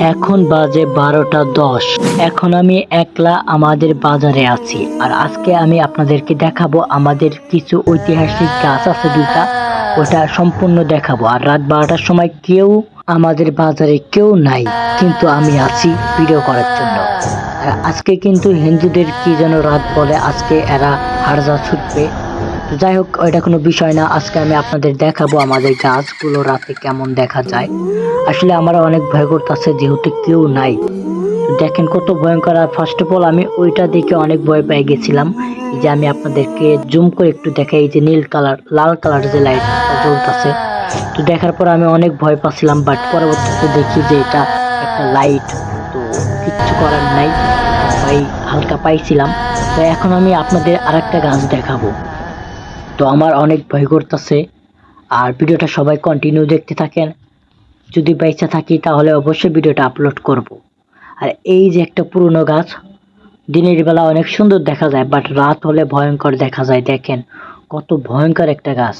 এখন বাজে বারোটা দশ। এখন আমি একলা আমাদের বাজারে আছি। আর আজকে আমি আপনাদেরকে দেখাবো আমাদের কিছু ঐতিহাসিক গাছ আছে দুটা ওটা সম্পূর্ণ দেখাবো। আর রাত বারোটার সময় কেউ আমাদের বাজারে কেউ নাই, কিন্তু আমি আছি ভিডিও করার জন্য। আজকে কিন্তু হিন্দুদের কি যেন রাত বলে, আজকে এরা হারজা ছুটবে। যাই হোক, ওইটা কোনো বিষয় না। আজকে আমি আপনাদের দেখাবো আমাদের গাছগুলো রাতে কেমন দেখা যায়। আসলে আমার অনেক ভয় করতেছে, যেহেতু কেউ নাই। দেখেন কত ভয়ঙ্কর। আর ফার্স্ট অফ অল আমি ওইটা দেখে অনেক ভয় পেয়ে গেছিলাম। যে আমি আপনাদেরকে জুম করে একটু দেখাই যে নীল কালার, লাল কালার যে লাইট জ্বলতেছে। তো দেখার পর আমি অনেক ভয় পাচ্ছিলাম বাট পরবর্তীতে দেখি যে এটা একটা লাইট তো কিচ্ছু করার নাই ভয় হালকা পাইছিলাম। তো এখন আমি আপনাদের আর একটা গাছ দেখাবো। তো আমার অনেক ভয় করতেছে। আর ভিডিওটা সবাই কন্টিনিউ দেখতে থাকেন। যদি বেঁচে থাকি, তাহলে অবশ্যই ভিডিওটা আপলোড করব। আর এই যে একটা পুরনো গাছ, দিনের বেলা অনেক সুন্দর দেখা যায় বাট রাত হলে ভয়ঙ্কর দেখা যায়, দেখেন। কত ভয়ঙ্কর একটা গাছ।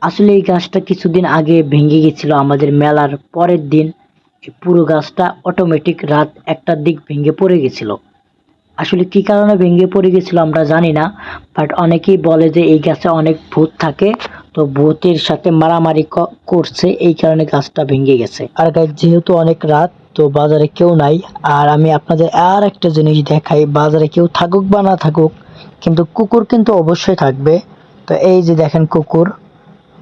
আসলে এই গাছটা কিছুদিন আগে ভেঙে গেছিল আমাদের মেলার পরের দিন। পুরো গাছটা অটোমেটিক রাত একটার দিক ভেঙে পড়ে গেছিল। আসলে কি কারণে ভেঙে পড়ে গেছিল আমরা জানি না বাট অনেকেই বলে যে এই গাছে অনেক ভূত থাকে, তো ভূতের সাথে মারামারি করছে, এই কারণে গাছটা ভেঙে গেছে। আর গাছ যেহেতু অনেক রাত, তো বাজারে কেউ নাই, আর আমি আপনাদের আর একটা জিনিস দেখাই, বাজারে কেউ থাকুক বা না থাকুক, কিন্তু কুকুর কিন্তু অবশ্যই থাকবে। তো এই যে দেখেন কুকুর,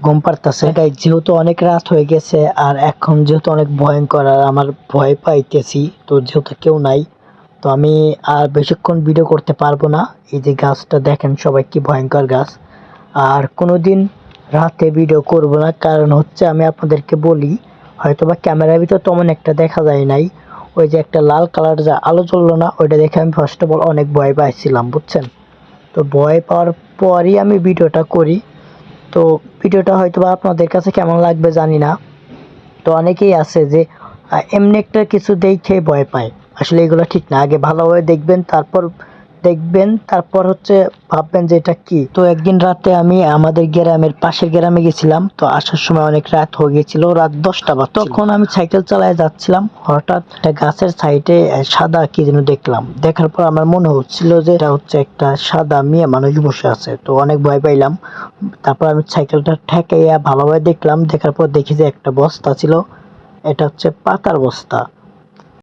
ঘুম পারতেছে গাইজ যেহেতু অনেক রাত হয়ে গেছে, আর এখন যেহেতু অনেক ভয়ঙ্কর, আর আমার ভয় পাইতেছি, তো যেহেতু কেউ নাই তো আমি আর বেশিক্ষণ ভিডিও করতে পারব না। এই যে গাছটা দেখেন সবাই কি ভয়ঙ্কর গাছ। আর কোনোদিন রাতে ভিডিও করব না, কারণ হচ্ছে আমি আপনাদেরকে বলি হয়তো বা ক্যামেরার ভিতর তেমন একটা দেখা যায় নাই। ওই যে একটা লাল কালার যা আলো জ্বললো না, ওইটা দেখে আমি ফার্স্ট অফ অল অনেক ভয় পাইছিলাম, বুঝছেন? তো ভয় পাওয়ার পরই আমি ভিডিওটা করি। তো ভিডিওটা হয়তো বা আপনাদের কাছে কেমন লাগবে জানি না। তো অনেকেই আছে যে এমনি একটা কিছু দেখে ভয় পায়। আসলে এগুলো ঠিক না। আগে ভালোভাবে দেখবেন, তারপর দেখবেন, তারপর হচ্ছে ভাববেন যে এটা কি। তো একদিন রাতে আমি আমাদের গ্রামের পাশের গ্রামে গেছিলাম, তো আসার সময় অনেক রাত হয়ে গেছিল রাত দশটা বা তখন আমি সাইকেল চালায় যাচ্ছিলাম, হঠাৎ একটা গাছের সাইডে সাদা কি যেন দেখলাম। দেখার পর আমার মনে হচ্ছিল যে এটা হচ্ছে একটা সাদা মেয়ে মানুষ বসে আছে। তো অনেক ভয় পাইলাম। তারপর আমি সাইকেলটা ঠেকাইয়া ভালোভাবে দেখলাম। দেখার পর দেখি যে একটা বস্তা ছিল, এটা হচ্ছে পাতার বস্তা।